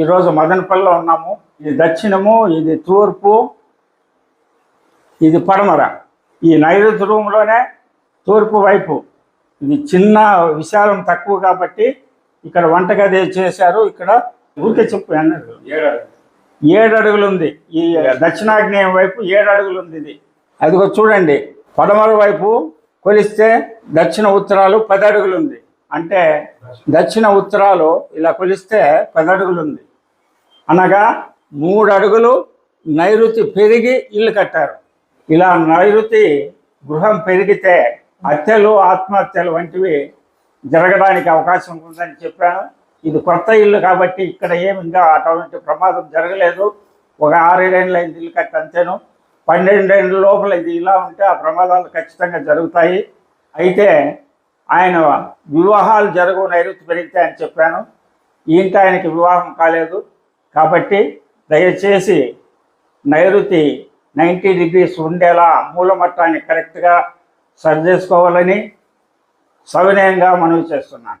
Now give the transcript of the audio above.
ఈరోజు మదనపల్లిలో ఉన్నాము. ఇది దక్షిణము ఇది తూర్పు ఇది పడమర. ఈ నైరుతి రూమ్లోనే తూర్పు వైపు. ఇది చిన్న విశాలం తక్కువ కాబట్టి ఇక్కడ వంటగది చేశారు. ఇక్కడ ఊరికే చెప్పు అన్నారు ఏడు అడుగులు ఉంది ఈ దక్షిణాగ్నేయం వైపు ఏడు అడుగులు ఉంది ఇది. అదిగో చూడండి. పడమర వైపు కొలిస్తే దక్షిణ ఉత్తరాలు పది అడుగులు ఉంది అంటే దక్షిణ ఉత్తరాలు ఇలా కొలిస్తే పది అడుగులు ఉంది అనగా మూడు అడుగులు నైరుతి పెరిగి ఇల్లు కట్టారు. ఇలా నైరుతి గృహం పెరిగితే హత్యలు ఆత్మహత్యలు వంటివి జరగడానికి అవకాశం ఉందని చెప్పాను. ఇది కొత్త ఇల్లు కాబట్టి ఇక్కడ ఏమి ఇంకా అటువంటి ప్రమాదం జరగలేదు. ఒక ఆరేడేళ్ళు ఐదు ఇల్లు కట్టి అంతేను. పన్నెండేళ్ళ లోపల ఇది ఇలా ఉంటే ఆ ప్రమాదాలు ఖచ్చితంగా జరుగుతాయి. అయితే ఆయన వివాహాలు జరగవు నైరుతి పెరిగితే అని చెప్పాను. ఈ ఆయనకి వివాహం కాలేదు. కాబట్టి దయచేసి నైరుతి నైంటీ డిగ్రీస్ ఉండేలా మూలమట్టాన్ని కరెక్ట్గా సరి చేసుకోవాలని సవినయంగా మనవి చేస్తున్నాను.